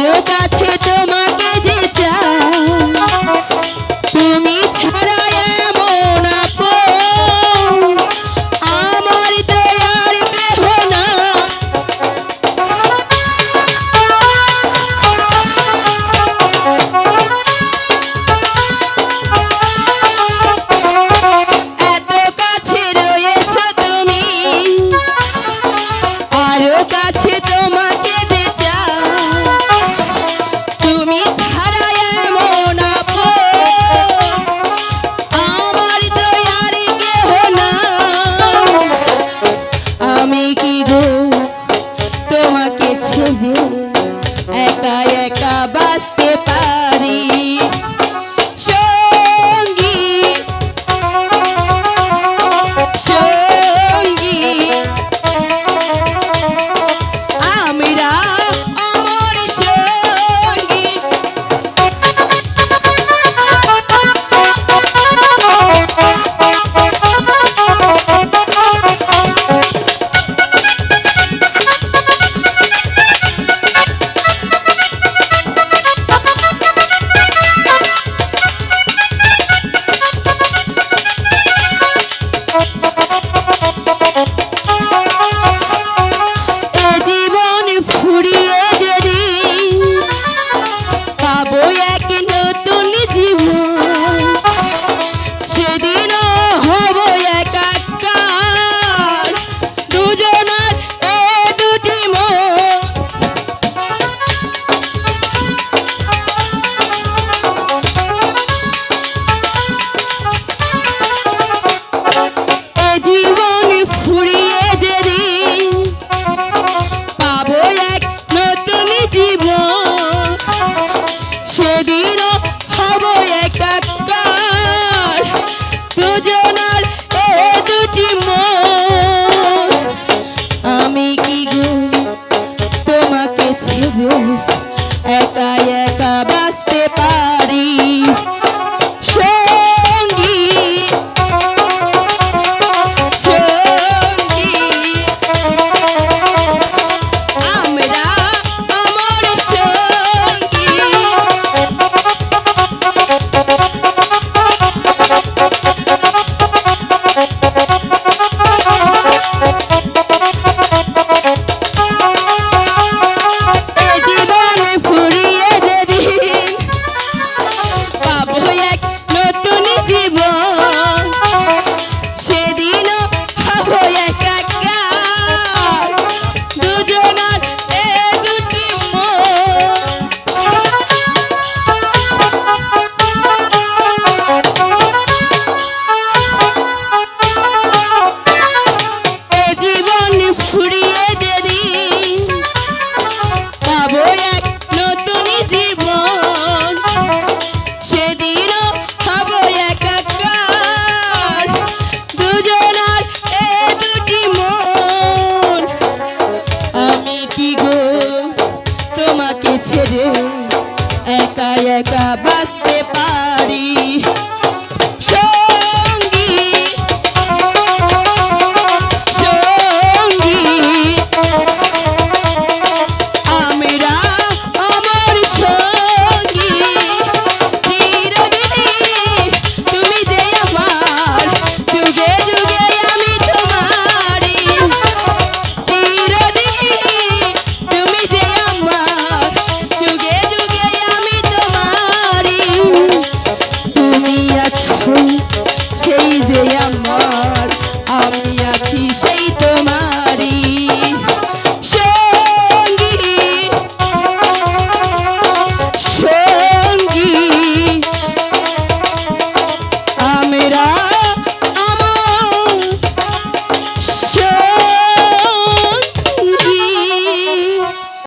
কারও আছে তোমাকে একা একা বাঁচতে পারি? দুজনার এ দুটি আমি কি গো তোমাকে ছেড়ে একা একা বাঁচতে পারি? রে একা একা বাস